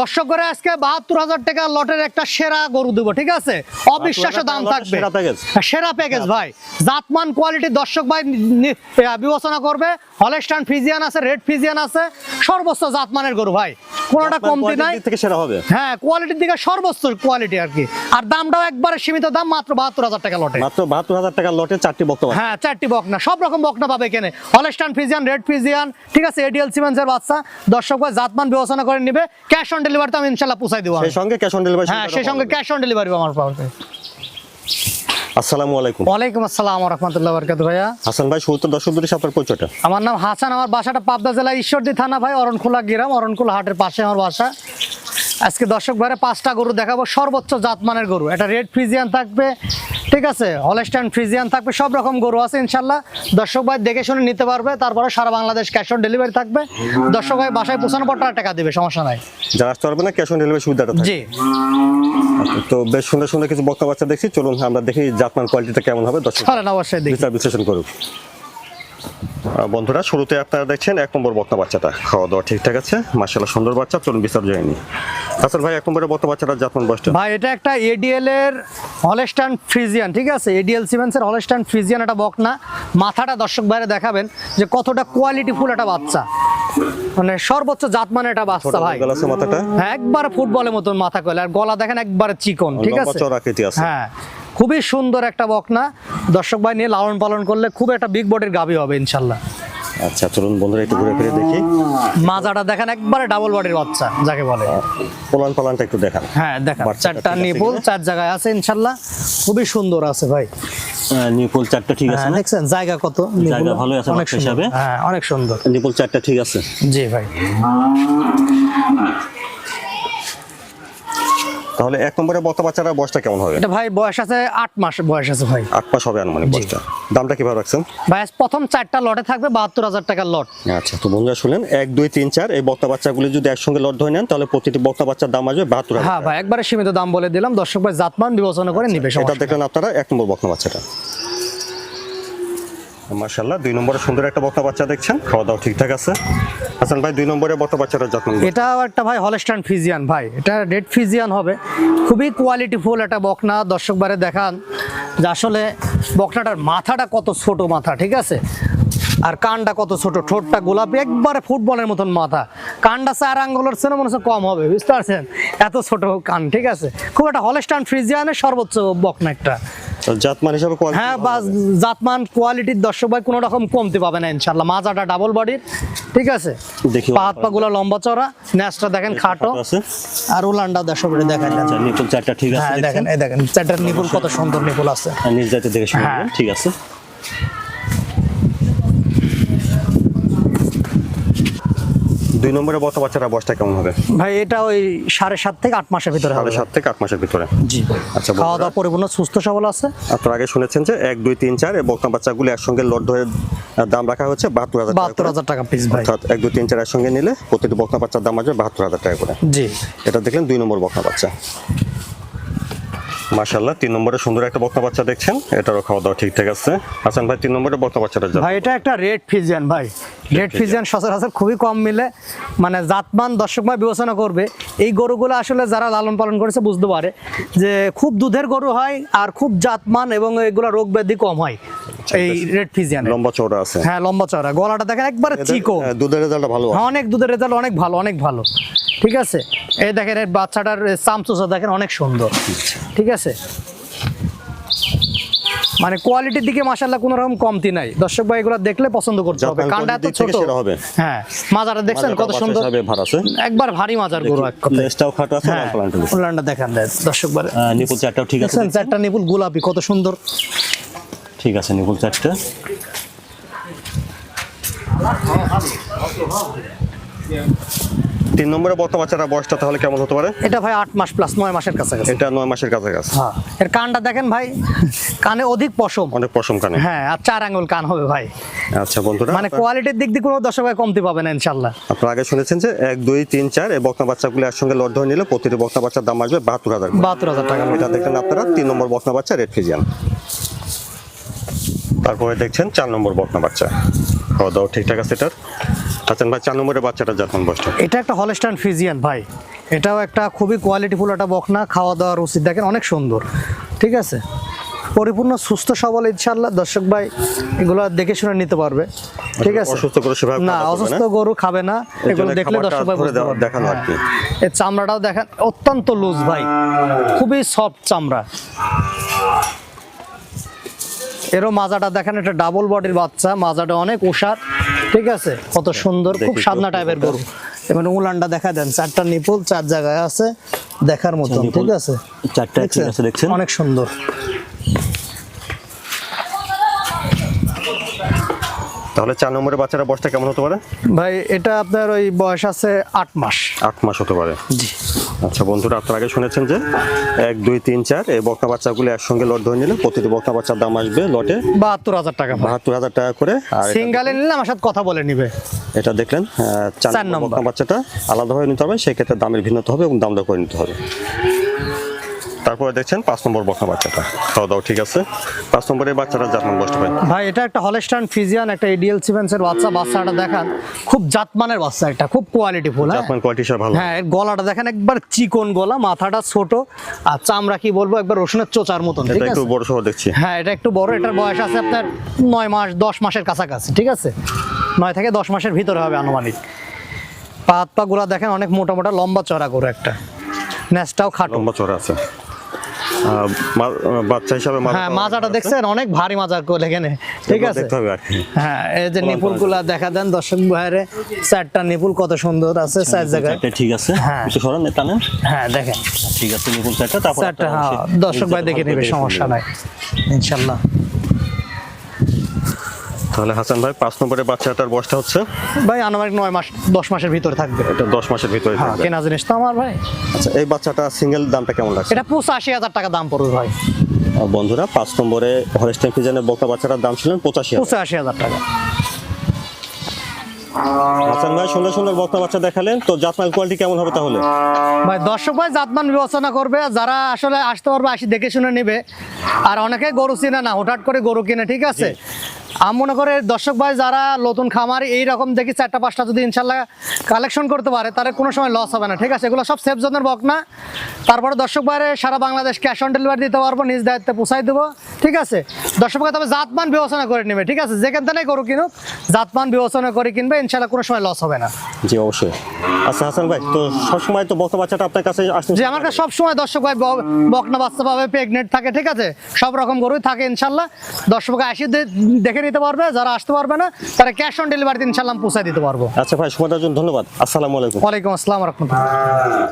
দর্শক করে আজকে বাহাত্তর হাজার টাকা লটের একটা সেরা গরু দেবো ঠিক আছে? অবিশ্বাস্য দাম থাকবে। সেরা প্যাকেজ। ভাই। জাতমান কোয়ালিটি দর্শক ভাই বিবেচনা করবে। হলেস্টান ফিজিয়ান আছে রেড ফিজিয়ান আছে। সর্বোচ্চ জাতমানের গরু ভাই। কোনোটা কমতি নাই। থেকে সেরা হবে। হ্যাঁ কোয়ালিটির দিকে সর্বোচ্চ কোয়ালিটি আর কি। আর দামটাও একবারে সীমিত দাম মাত্র বাহাত্তর হাজার টাকা লটে। মাত্র বাহাত্তর হাজার টাকা লটে চারটি বক্তব্য হ্যাঁ চারটি বকনা সব রকম বকনা পাবে এখানে। হলস্টান ফিজিয়ান রেড ফিজিয়ান ঠিক আছে এডিএল সিমেন্সের বাচ্চা। দর্শক ভাই জাতমান বিবেচনা করে নিবে। ক্যাশ অন ডেলিভারি তো আমি ইনশাল্লাহ পুষাই দেবো। সেই সঙ্গে ক্যাশ অন ডেলিভারি হ্যাঁ সেই সঙ্গে ক্যাশ অন ডেলিভারি আমার পাবে আসসালামু আলাইকুম। ওয়ালাইকুম আসসালাম রহমতুল্লাহ বরকাত ভাইয়া। হাসান ভাই শুরুতে দর্শকদের সাথে আপনার পরিচয়টা? আমার নাম হাসান আমার বাসাটা পাবদা জেলা ঈশ্বরদী থানা ভাই অরণখোলা গ্রাম অরণখোলা হাটের পাশে আমার বাসা। আজকে দর্শক ভাইরে পাঁচটা গরু দেখাবো সর্বোচ্চ জাতমানের গরু। এটা রেড ফ্রিজিয়ান থাকবে ঠিক আছে হলেস্টাইন ফ্রিজিয়ান থাকবে সব রকম গরু আছে ইনশাল্লাহ। দর্শক ভাই দেখে শুনে নিতে পারবে তারপরে সারা বাংলাদেশ ক্যাশ অন ডেলিভারি থাকবে। দর্শক ভাই বাসায় পৌঁছানোর পর টাকা দেবে সমস্যা নাই। যারা আসতে পারবে না ক্যাশ অন ডেলিভারি সুবিধাটা জি। তো বেশ সুন্দর সুন্দর কিছু বক্তা বাচ্চা দেখছি। চলুন আমরা দেখি জাতমান কোয়ালিটিটা কেমন হবে। দর্শক অবশ্যই দেখি। বিচার বিশ্লেষণ করুক বন্ধুরা শুরুতে আপনারা দেখছেন এক নম্বর বক্তা বাচ্চাটা। খাওয়া দাওয়া ঠিকঠাক আছে। মার্শাল্লাহ সুন্দর বাচ্চা চলুন বিস্তার যায়নি হাসান ভাই এক নম্বরে জাতমান বয়সটা? ভাই এটা একটা এডিএল এর হলেস্টান ফ্রিজিয়ান ঠিক আছে? এডিএল সিমেন্সের হলেস্টান ফ্রিজিয়ান একটা বকনা। মাথাটা দর্শক বাইরে দেখাবেন যে কতটা কোয়ালিটি ফুল একটা বাচ্চা। মানে সর্বোচ্চ জাতমানের একটা বাচ্চা ভাই। মাথাটা? হ্যাঁ একবার ফুটবলের মতন মাথা কইলে আর গলা দেখেন একবারে চিকন ঠিক আছে? হ্যাঁ খুবই সুন্দর একটা বকনা। দর্শক ভাই নিয়ে লালন পালন করলে খুব একটা বিগ বডির গাবি হবে ইনশাল্লাহ। আচ্ছা চলুন বন্ধুরা একটু ঘুরে ফিরে দেখি। মাজাটা দেখেন একবারে ডাবল বডির বাচ্চা যাকে বলে। পোলান পালানটা একটু দেখান। হ্যাঁ দেখেন। চারটা নিপুল চার জায়গায় আছে ইনশাল্লাহ। খুবই সুন্দর আছে ভাই। নিপুল চারটা ঠিক আছে হ্যাঁ দেখছেন জায়গা কত? জায়গা ভালো আছে অনেক হিসাবে। হ্যাঁ অনেক সুন্দর। নিপুল চারটা ঠিক আছে। জি ভাই। তাহলে এক নম্বরে বক্তা বাচ্চারা বয়সটা কেমন হবে? এটা ভাই বয়স আছে আট মাস বয়স আছে ভাই। আট মাস হবে আনুমানিক বয়সটা। দামটা কীভাবে রাখছেন? ভাই প্রথম চারটা লটে থাকবে বাহাত্তর হাজার টাকার লট। আচ্ছা তো বন্ধুরা শুনেন এক দুই তিন চার এই বক্তা বাচ্চাগুলি যদি একসঙ্গে লট ধরে নেন তাহলে প্রতিটি বক্তা বাচ্চার দাম আসবে বাহাত্তর হ্যাঁ ভাই একবারে সীমিত দাম বলে দিলাম দর্শক ভাই জাতমান বিবেচনা করে নিবে এটা দেখলেন আপনারা এক নম্বর বক্তা বাচ্চাটা। মার্শাল্লাহ দুই নম্বরে সুন্দর একটা বক্তা বাচ্চা দেখছেন, খাওয়া দাওয়া ঠিকঠাক আছে। হাসান ভাই, দুই নম্বরে বক্তা বাচ্চাটা যত্ন এটাও একটা ভাই হলস্টান ফিজিয়ান ভাই, এটা রেড ফিজিয়ান হবে। খুবই কোয়ালিটিফুল একটা বকনা, দর্শক বারে দেখান যে আসলে বকনাটার মাথাটা কত ছোট মাথা, ঠিক আছে? আর কানটা কত ছোট, ঠোঁটটা গোলাপি, একবারে ফুটবলের মতন মাথা। কানটা চার আঙ্গুলের চেনে মনে হচ্ছে কম হবে, বুঝতে পারছেন? এত ছোট কান, ঠিক আছে? খুব একটা হলস্টান ফ্রিজিয়ানের সর্বোচ্চ বকনা একটা। জাতমান হিসাবে হ্যাঁ বা জাতমান কোয়ালিটির দর্শক ভাই কোনো রকম কমতে পাবে না ইনশাল্লাহ মাজাটা ডাবল বডির ঠিক আছে? দেখি পা হাত পা গুলো লম্বা চড়া ন্যাসটা দেখেন খাটো। আর উলানটা দর্শক ভাই দেখেন। আচ্ছা নিপুল চারটা ঠিক আছে হ্যাঁ দেখেন এই দেখেন চারটার নিপুল কত সুন্দর নিপুল আছে। নির্যাতিত দেখে শুনে হ্যাঁ। ঠিক আছে? দুই নম্বরে বত বাচ্চারা বয়সটা কেমন হবে? ভাই এটা ওই সাড়ে সাত থেকে আট মাসের ভিতরে হবে। সাত থেকে আট মাসের ভিতরে? জি। আচ্ছা খাওয়া দাওয়া পরিপূর্ণ সুস্থ সবল আছে? আপনারা আগে শুনেছেন যে এক দুই তিন চার বক্তা বাচ্চাগুলি একসঙ্গে লট ধরে দাম রাখা হচ্ছে বাহাত্তর হাজার বাহাত্তর হাজার টাকা পিস ভাই। অর্থাৎ এক দুই তিন চার একসঙ্গে নিলে প্রতিটি বক্তা বাচ্চার দাম আসবে বাহাত্তর হাজার টাকা করে। জি। এটা দেখলেন দুই নম্বর বক্তা বাচ্চা। মাশাল্লাহ তিন নম্বরে সুন্দর একটা বক্তা বাচ্চা দেখছেন এটারও খাওয়া দাওয়া ঠিকঠাক আছে। হাসান ভাই তিন নম্বরে বক্তা বাচ্চাটা ভাই এটা একটা রেড ফিজিয়ান ভাই। রেড ফিজিয়ান সচরাচর খুবই কম মিলে মানে জাতমান দর্শক ভাই বিবেচনা করবে। এই গরুগুলো আসলে যারা লালন পালন করেছে বুঝতে পারে যে খুব দুধের গরু হয় আর খুব জাতমান এবং এগুলো রোগ ব্যাধি কম হয়। এই রেড ফিজিয়ান লম্বা চওড়া আছে। হ্যাঁ লম্বা চড়া গলাটা দেখেন একবারে চিকো। দুধের রেজাল্টটা ভালো হ্যাঁ, অনেক দুধের রেজাল্ট অনেক ভালো অনেক ভালো। ঠিক আছে? এই দেখেন এর বাচ্চাটার চামচুচা দেখেন অনেক সুন্দর। ঠিক আছে? মানে কোয়ালিটির দিকে মাসাল্লাহ কোনো রকম কমতি নাই। দর্শক ভাই এগুলো দেখলে পছন্দ করতে হবে। কানটা এত ছোট। হবে। হ্যাঁ মাজাটা দেখছেন কত সুন্দর? একবার ভারী মাজার গরু এক কথায়। লেজটাও খাটো আছে হ্যাঁ দেখান দর্শক ভাই। নিপুল চারটাও ঠিক আছে। চারটা নিপুল গোলাপি কত সুন্দর। ঠিক আছে নিপুল চারটা। তিন নম্বরে বর্তমান বাচ্চারা বয়সটা তাহলে কেমন হতে পারে? এটা ভাই আট মাস প্লাস নয় মাসের কাছাকাছি। এটা নয় মাসের কাছাকাছি। হ্যাঁ। এর কানটা দেখেন ভাই কানে অধিক পশম। অনেক পশম কানে। হ্যাঁ আর চার আঙ্গুল কান হবে ভাই। আচ্ছা বন্ধুরা মানে কোয়ালিটির দিক দিয়ে কোনো দর্শক ভাই কমতি পাবে না ইনশাল্লাহ আপনারা আগে শুনেছেন যে এক দুই তিন চার এই বক্তা বাচ্চাগুলি একসঙ্গে লট ধরে নিলে প্রতিটি বক্তা বাচ্চার দাম আসবে বাহাত্তর হাজার। বাহাত্তর হাজার টাকা। এটা দেখলেন আপনারা তিন নম্বর বকনা বাচ্চা রেড ফিজিয়ান তারপরে দেখছেন চার নম্বর বকনা বাচ্চা। খাওয়া দাওয়া ঠিকঠাক আছে এটার? আচ্ছা ভাই চার নম্বরের বাচ্চাটা যখন বসটা এটা একটা হলস্টাইন ফিজিয়ান ভাই। এটাও একটা খুবই কোয়ালিটিফুল একটা বকনা খাওয়া দাওয়া রুচি দেখেন অনেক সুন্দর। ঠিক আছে? পরিপূর্ণ সুস্থ সবল ইনশাল্লাহ দর্শক ভাই এগুলো দেখে শুনে নিতে পারবে। ঠিক আছে? অসুস্থ গরু সেভাবে না অসুস্থ গরু খাবে না। এগুলো দেখলে দর্শক ভাই বুঝতে পারবে। দেখানো আর কি। এর চামড়াটাও দেখেন অত্যন্ত লুজ ভাই। খুবই সফট চামড়া। এরও মাজাটা দেখেন একটা ডাবল বডির বাচ্চা মাজাটা অনেক ওষার ঠিক আছে? কত সুন্দর খুব সাদনা টাইপের। গরু। এবার উলানটা দেখা দেন চারটা নিপুল চার জায়গায় আছে দেখার মতন ঠিক আছে? চারটা অনেক সুন্দর। তাহলে চার নম্বরের বাচ্চারা বয়সটা কেমন হতে পারে? ভাই এটা আপনার ওই বয়স আছে আট মাস। আট মাস হতে পারে। জি। আচ্ছা বন্ধুরা আপনারা আগে শুনেছেন যে এক দুই তিন চার এই বকনা বাচ্চাগুলো একসঙ্গে লট ধরে নিলে প্রতিটি বকনা বাচ্চার দাম আসবে লটে বাহাত্তর হাজার টাকা বাহাত্তর হাজার টাকা করে। আর সিঙ্গালে নিলে আমার সাথে কথা বলে নিবে। এটা দেখলেন চার নম্বর নম্বর। বকনা বাচ্চাটা আলাদাভাবে নিতে হবে সেক্ষেত্রে দামের ভিন্নতা হবে এবং দাম দর করে নিতে হবে। তারপরে দেখছেন পাঁচ নম্বর বকনা বাচ্চাটা। খাওয়া দাওয়া ঠিক আছে? পাঁচ নম্বরের বাচ্চাটা জার্মান বসতে পারে ভাই এটা একটা হলস্টাইন ফিজিয়ান একটা এডিএল সিভেন্সের বাচ্চা বাচ্চাটা দেখান। খুব জাতমানের বাচ্চা একটা খুব কোয়ালিটিফুল হ্যাঁ? জার্মান কোয়ালিটি হিসাবে ভালো। হ্যাঁ গলাটা দেখেন একবার চিকন গলা মাথাটা ছোট আর চামড়া কি বলব একবার রসুনের চোচার মতন এটা একটু বড় সহ দেখছি। হ্যাঁ এটা একটু বড় এটার বয়স আছে আপনার নয় মাস দশ মাসের কাছাকাছি ঠিক আছে? নয় থেকে দশ মাসের ভিতরে হবে আনুমানিক। পা হাতগুলা দেখেন অনেক মোটা মোটা লম্বা চড়া করে একটা। ন্যাসটাও খাটো। লম্বা চড়া আছে। বাচ্চা হিসাবে হ্যাঁ মাজাটা দেখছেন? অনেক ভারী মাজা করে এখানে ঠিক আছে? দেখতে হবে আর হ্যাঁ এই যে নিপুলগুলা দেখা দেন দর্শক ভাইরে চারটা নিপুল কত সুন্দর আছে চার জায়গায়। ঠিক আছে। হ্যাঁ। একটু সরান টানেন হ্যাঁ দেখেন। ঠিক আছে নিপুল চারটা তারপর চারটা হ্যাঁ দর্শক ভাই দেখে নেবে সমস্যা নাই। ইনশাল্লাহ। তাহলে হাসান ভাই পাঁচ নম্বরের বাচ্চাটার বয়সটা হচ্ছে? ভাই আনুমানিক নয় মাস দশ মাসের ভিতরে থাকবে। এটা দশ মাসের ভিতরে হ্যাঁ কেনা জিনিস তো আমার ভাই। আচ্ছা এই বাচ্চাটা সিঙ্গেল দামটা কেমন লাগছে? এটা পঁচাশি হাজার টাকা দাম পড়বে ভাই। বন্ধুরা পাঁচ নম্বরে হরেস্টাইন ফিজানের বকা বাচ্চাটার দাম ছিলেন পঁচাশি পঁচাশি হাজার টাকা। হাসান ভাই সুন্দর সুন্দর বক্তা বাচ্চা দেখালেন। তো জাতমাল কোয়ালিটি কেমন হবে তাহলে? ভাই দর্শক ভাই জাতমান বিবেচনা করবে। যারা আসলে আসতে পারবে আসি দেখে শুনে নেবে। আর অনেকে গরু চিনে না হঠাৎ করে গরু কিনে ঠিক আছে? আমি মনে করে দর্শক ভাই যারা নতুন খামার এই রকম দেখি চারটা পাঁচটা যদি ইনশাল্লাহ কালেকশন করতে পারে তাহলে কোনো সময় লস হবে না। ঠিক আছে এগুলো সব সেফ জোনের বক না। তারপরে দর্শক ভাইরে সারা বাংলাদেশ ক্যাশ অন ডেলিভারি দিতে পারব নিজ দায়িত্বে পোষাই দেবো। ঠিক আছে দর্শক ভাই তবে জাতমান বিবেচনা করে নেবে। ঠিক আছে যেখান থেকে গরু কিনুক জাতমান বিবেচনা করে কিনবে ইনশাল্লাহ কোনো সময় লস হবে না। জি অবশ্যই। আচ্ছা হাসান ভাই তো সবসময় তো বক্তা বাচ্চাটা আপনার কাছে আসতে যে আমার কাছে সবসময় দর্শক ভাই বকনা বাচ্চা পাবে প্রেগনেন্ট থাকে ঠিক আছে? সব রকম গরুই থাকে ইনশাল্লাহ। দর্শক আসি দেখে নিতে পারবে যারা আসতে পারবে না তারা ক্যাশ অন ডেলিভারি ইনশাল্লাহ পৌঁছায় দিতে পারব। আচ্ছা ভাই সময় জন্য ধন্যবাদ। আসসালামু আলাইকুম। ওয়ালাইকুম আসসালাম রহমতুল্লাহ।